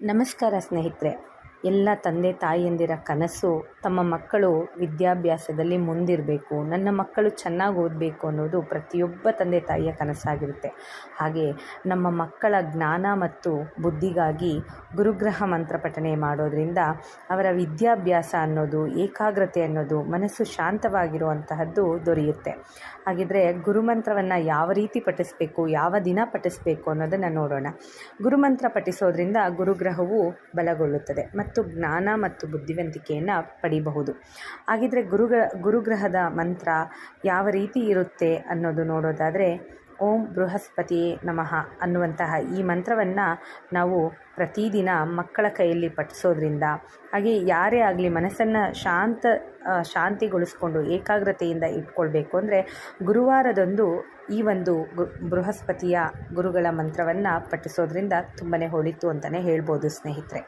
ನಮಸ್ಕಾರ ಸ್ನೇಹಿತರೆ. ಎಲ್ಲ ತಂದೆ ತಾಯಿಯಂದಿರ ಕನಸು ತಮ್ಮ ಮಕ್ಕಳು ವಿದ್ಯಾಭ್ಯಾಸದಲ್ಲಿ ಮುಂದಿರಬೇಕು, ನನ್ನ ಮಕ್ಕಳು ಚೆನ್ನಾಗಿ ಓದಬೇಕು ಅನ್ನೋದು ಪ್ರತಿಯೊಬ್ಬ ತಂದೆ ತಾಯಿಯ ಕನಸಾಗಿರುತ್ತೆ. ಹಾಗೆ ನಮ್ಮ ಮಕ್ಕಳ ಜ್ಞಾನ ಮತ್ತು ಬುದ್ಧಿಗಾಗಿ ಗುರುಗ್ರಹ ಮಂತ್ರ ಪಠನೆ ಮಾಡೋದರಿಂದ ಅವರ ವಿದ್ಯಾಭ್ಯಾಸ ಅನ್ನೋದು, ಏಕಾಗ್ರತೆ ಅನ್ನೋದು, ಮನಸ್ಸು ಶಾಂತವಾಗಿರುವಂತಹದ್ದು ದೊರೆಯುತ್ತೆ. ಹಾಗಿದ್ರೆ ಗುರುಮಂತ್ರವನ್ನು ಯಾವ ರೀತಿ ಪಠಿಸಬೇಕು, ಯಾವ ದಿನ ಪಠಿಸಬೇಕು ಅನ್ನೋದನ್ನು ನೋಡೋಣ. ಗುರುಮಂತ್ರ ಪಠಿಸೋದ್ರಿಂದ ಗುರುಗ್ರಹವು ಬಲಗೊಳ್ಳುತ್ತದೆ. ಮತ್ತು ಜ್ಞಾನ ಮತ್ತು ಬುದ್ಧಿವಂತಿಕೆಯನ್ನು ಪಡಿಬಹುದು. ಹಾಗಿದ್ರೆ ಗುರುಗ, ಗುರುಗ್ರಹದ ಮಂತ್ರ ಯಾವ ರೀತಿ ಇರುತ್ತೆ ಅನ್ನೋದು ನೋಡೋದಾದರೆ, ಓಂ ಬೃಹಸ್ಪತಿ ನಮಃ ಅನ್ನುವಂತಹ ಈ ಮಂತ್ರವನ್ನು ನಾವು ಪ್ರತಿದಿನ ಮಕ್ಕಳ ಕೈಯಲ್ಲಿ ಪಠಿಸೋದ್ರಿಂದ, ಹಾಗೆ ಯಾರೇ ಆಗಲಿ ಮನಸ್ಸನ್ನು ಶಾಂತ ಶಾಂತಿಗೊಳಿಸ್ಕೊಂಡು ಏಕಾಗ್ರತೆಯಿಂದ ಇಟ್ಕೊಳ್ಬೇಕು ಅಂದರೆ ಗುರುವಾರದೊಂದು ಈ ಒಂದು ಬೃಹಸ್ಪತಿಯ ಗುರುಗಳ ಮಂತ್ರವನ್ನು ಪಠಿಸೋದ್ರಿಂದ ತುಂಬನೇ ಹೊಳಿತು ಅಂತಲೇ ಹೇಳ್ಬೋದು ಸ್ನೇಹಿತರೆ.